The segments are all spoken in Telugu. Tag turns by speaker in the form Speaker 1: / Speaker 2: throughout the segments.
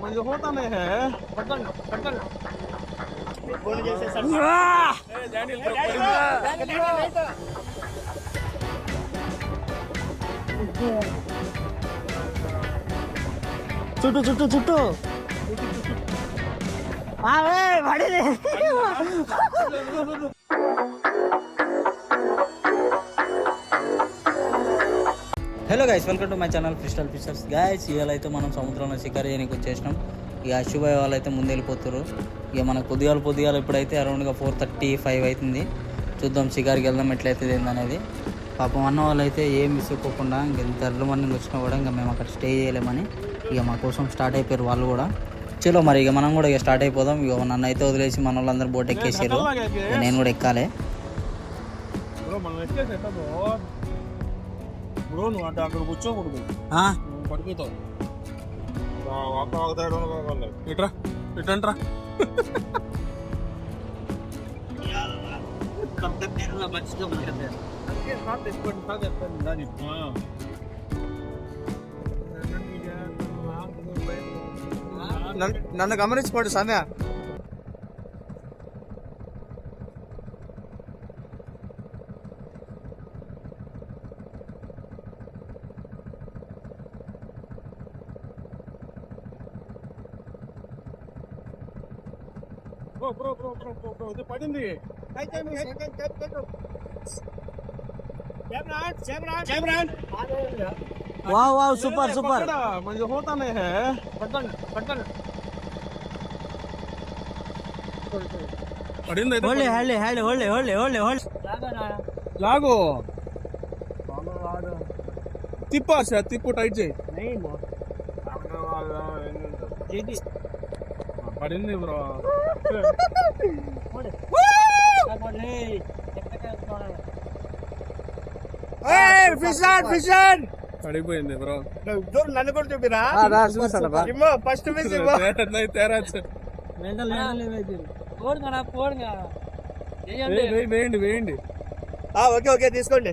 Speaker 1: म्हणजे होता नाही है। पटकन पटकन
Speaker 2: कोण जैसे सर डॅनियल चुटू चुटू चुटू हाँ भाड़े ले hello guys welcome to my channel crystal fishers guys ఇవాళ అయితే మనం సముద్రంలో షికారు చేయడానికి వచ్చేసినాం. ఇక అశుభాయ్ వాళ్ళు అయితే ముందు వెళ్ళిపోతారు ఇక మనకు పొద్దుగాల పొద్దుగాలు ఇప్పుడైతే అరౌండ్గా ఫోర్ థర్టీ ఫైవ్ అవుతుంది చూద్దాం షికార్కి వెళ్దాం ఎట్లయితుంది ఏందనేది. పాపం అన్న వాళ్ళు అయితే ఏం విసుక్కోకుండా ఇంక ఎంత ఎర్లీ మార్నింగ్ వచ్చినా కూడా ఇంకా మేము అక్కడ స్టే చేయలేమని ఇక మా కోసం స్టార్ట్ అయిపోయారు వాళ్ళు కూడా. చలో మరి ఇక మనం కూడా ఇక స్టార్ట్ అయిపోదాం. ఇక నన్ను అయితే వదిలేసి మన వాళ్ళందరూ బోట్ ఎక్కేసారు నేను కూడా ఎక్కాలి.
Speaker 1: బ్రో మనం ఎక్కేసి ఎట్లా బ్రో బ్రో నువ్వు అంటే అక్కడ కూర్చోకూడదు
Speaker 2: ఆ?
Speaker 1: నువ్వు పడిపోతావు అక్కడ అవుతాడు ఇట్రా ఇటంట్రా నన్ను గమనించుకోండి Sandhya bro bro bro bro bro bro ఇది పడింది
Speaker 2: వావ్ వావ్ సూపర్ సూపర్
Speaker 1: म्हणजे होता नाही है पटकन पटकन పడింది అయితే
Speaker 2: hold hold hold hold hold hold hold
Speaker 1: లాగు తిప్పు ఆశ తిప్పు టైట్ చేయి పడింది బ్రో. పడిపోయింది బ్రో.
Speaker 3: నన్ను కూడా చూపిరా? ఫస్ట్
Speaker 1: తేరాచ్చు వేయండి వేయండి.
Speaker 3: ఓకే ఓకే తీసుకోండి.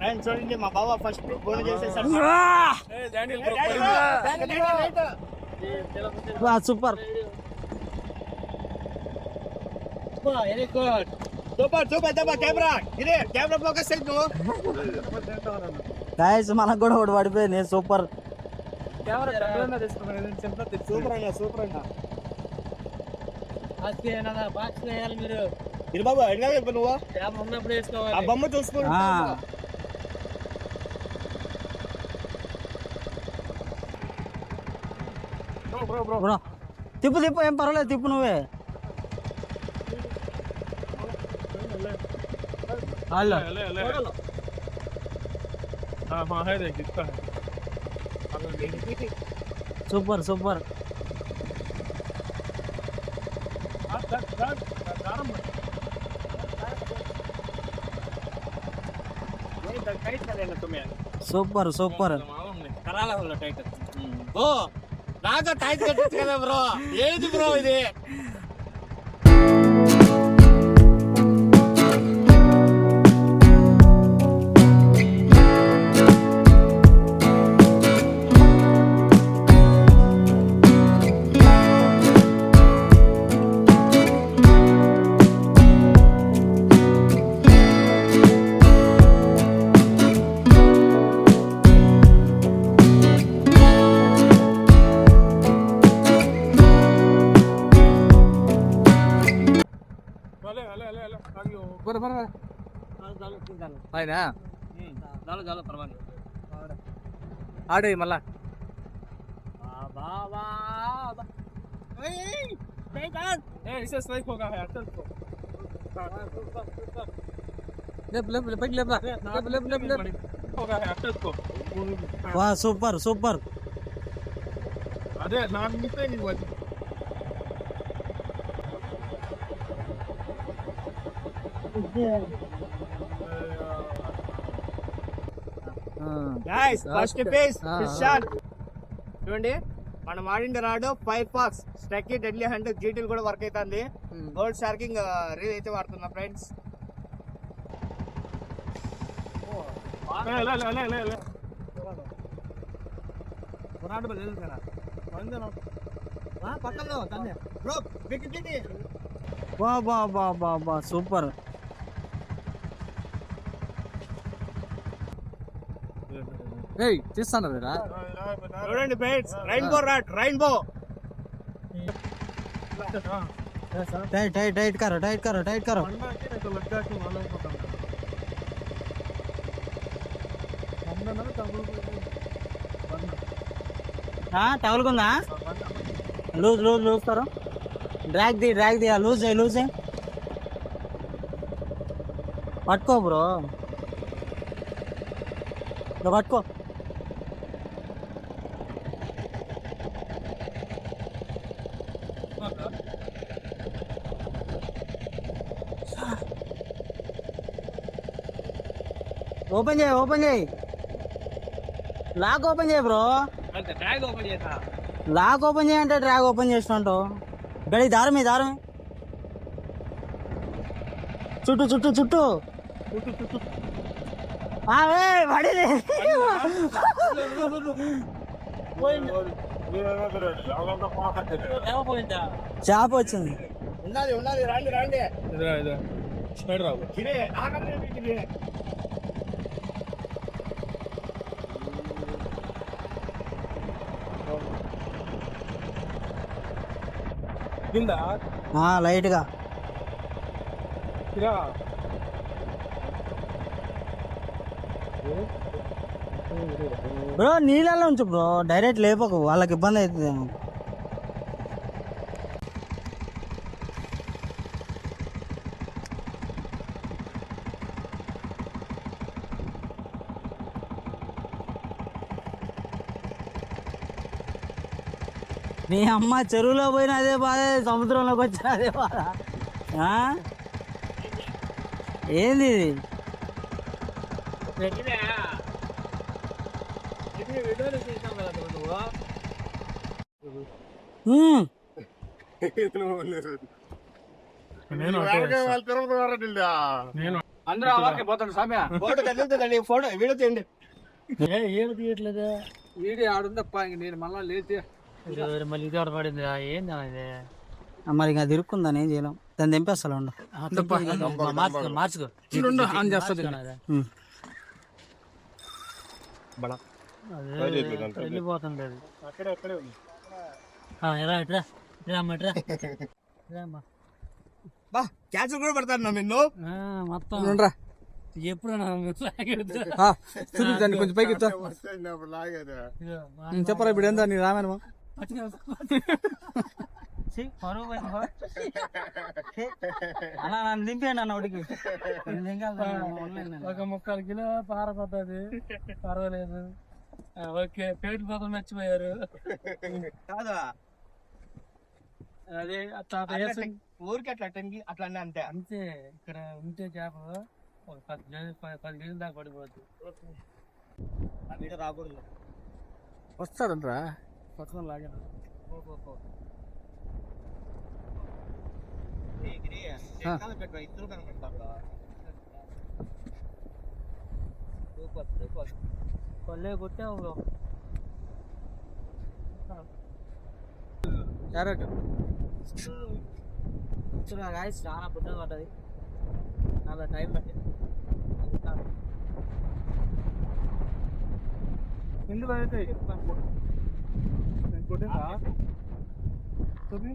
Speaker 3: ఆయన చూడండి మా బావ ఫస్ట్ ఫోన్ చేసేసాడు
Speaker 1: ఏ డానియల్ బ్రో పడింది
Speaker 2: super
Speaker 3: very good super super super camera ఇదే కెమెరా ఫోకస్ చేయి నువ్వు
Speaker 2: గాయస్ మనకు కూడా ఒకటి పడిపోయింది సూపర్
Speaker 3: సూపర్ అన్న సూపర్ అన్న బాబు నువ్వు బొమ్మ చూసుకో
Speaker 2: ఆ.
Speaker 1: బ్రో బ్రో
Speaker 2: బ్రో తిప్పు తిప్పు ఏం పర్వాలేదు తిప్పు నువ్వే
Speaker 1: ले ले ले हाँ हाँ है देख इसका है अगर देख
Speaker 2: సూపర్ సూపర్
Speaker 1: हाँ दर दर दारम मत
Speaker 3: టైట్ కదేనా తుమ్మే
Speaker 2: సూపర్ సూపర్
Speaker 1: मालूम नहीं
Speaker 3: కరాల వల్ల రాజా ఓ నాగా టైట్ కదా బ్రో. ఏది బ్రో ఇది?
Speaker 1: హ్యాట్ వేసుకో
Speaker 2: వా సూపర్ సూపర్.
Speaker 1: అదే నాకు మిస్ నీకు వచ్చి
Speaker 3: guys first
Speaker 2: piece.
Speaker 3: Fish shot చూడండి మనం ఆడింది రాడు ఫైర్ ఫాక్స్ స్టెక్కి డెడ్లీ హండ్ జీటీలు కూడా వర్క్ అవుతుంది గోల్డ్ షార్కింగ్ రీల్ అయితే వాడుతున్నా ఫ్రెండ్స్
Speaker 2: బా బా బా బా సూపర్. ఏయ్ తీస్తాను రా
Speaker 3: చూడండి bites rainbow rat rainbow
Speaker 2: tight tight tight కరో టైట్ కరో టైట్ కరో టవల్ ఉందా లూజ్ లూజ్ లూజ్ కరో drag the drag the loose చేయి లూజ్ చేయి. పట్టుకో బ్రో. ఇదో పట్టుకో. ఓపెన్ చేయి ఓపెన్ చేయి. లాక్ ఓపెన్ చేయి బ్రో.
Speaker 3: ట్యాగ్ ఓపెన్ చేసా
Speaker 2: లాక్ ఓపెన్ చేయంటే డ్రాగ్ ఓపెన్ చేసినట్టు. గడి దారమే దారమే చుట్టూ చుట్టూ చుట్టూ. ఏయ్, పడింది చేప వచ్చింది.
Speaker 3: ఉన్నది ఉన్నది రండి రండి.
Speaker 1: రావు. కింద?
Speaker 2: లైట్గా. బ్రో నీళ్ళలో ఉంచు బ్రో. డైరెక్ట్ లేపకు. వాళ్ళకి ఇబ్బంది అవుతుంది నీ అమ్మ చెరువులో పోయిన అదే బాధ సముద్రంలోకి వచ్చిన అదే బాధ. ఆ? ఏంది ఇది
Speaker 3: పెట్టినా ఇది వీడియోలో చేసాం కదా నువ్వు
Speaker 2: హ్మ్.
Speaker 1: నేను నేను
Speaker 3: అందరూ పోతాడు సామ్య. ఫోటో కదులుతుందండి ఫోటో వీడియో తీయండి.
Speaker 2: ఏం తీయట్లేదు?
Speaker 3: వీడియో ఆడుందప్ప ఇంక నేను మళ్ళా
Speaker 2: మళ్ళీ ఇది పడింది ఏంది ఇది? మరి ఇంకా తిరుక్కుందని ఏం చేయలేం. దాన్ని తెంపేస్తా ఉండు. మార్చుకో
Speaker 3: చేస్తుంది
Speaker 2: హ్మ్.
Speaker 3: బడా.
Speaker 2: వెళ్ళిపోతుంది అది. ఎరా ఇట్రా
Speaker 3: బా క్యాచ్ కూడా పడతాను నిన్ను.
Speaker 2: మొత్తం.
Speaker 3: ఉండరా.
Speaker 2: ఎప్పుడు
Speaker 3: చూపించండి కొంచెం పైకి చెప్పరా ఇప్పుడు ఎంత నీ రామాయణమా
Speaker 2: అలా నన్ను దింపేయండి అన్న ఒకటికి
Speaker 1: ఒక ముక్కలు కిలో పారపోతుంది పర్వాలేదు. ఓకే పేరు పాపం మర్చిపోయారు.
Speaker 3: కాదా?
Speaker 1: అదే అట్లా
Speaker 3: ఊరికి అట్లా టెన్కి అట్లా అన్నీ అంతే.
Speaker 1: అంతే ఇక్కడ ఉంటే చేప ఒక పది కేజీ పది- కేజీల దాకా
Speaker 3: వీడియో రాకూడదు.
Speaker 1: వస్తాడంట్రా పట్టుకొని లాగాను
Speaker 3: ఇద్దరు కనపడతారు సూపర్ సూపర్.
Speaker 2: కొల్లే కొట్టావు బ్రో
Speaker 3: క్యారెట్.
Speaker 2: చూడ గాయస్ చాలా పెద్దగా పడ్డది చాలా టైం పట్టింది.
Speaker 1: ఎందుకు అయితే కొట్టిందా? చూపి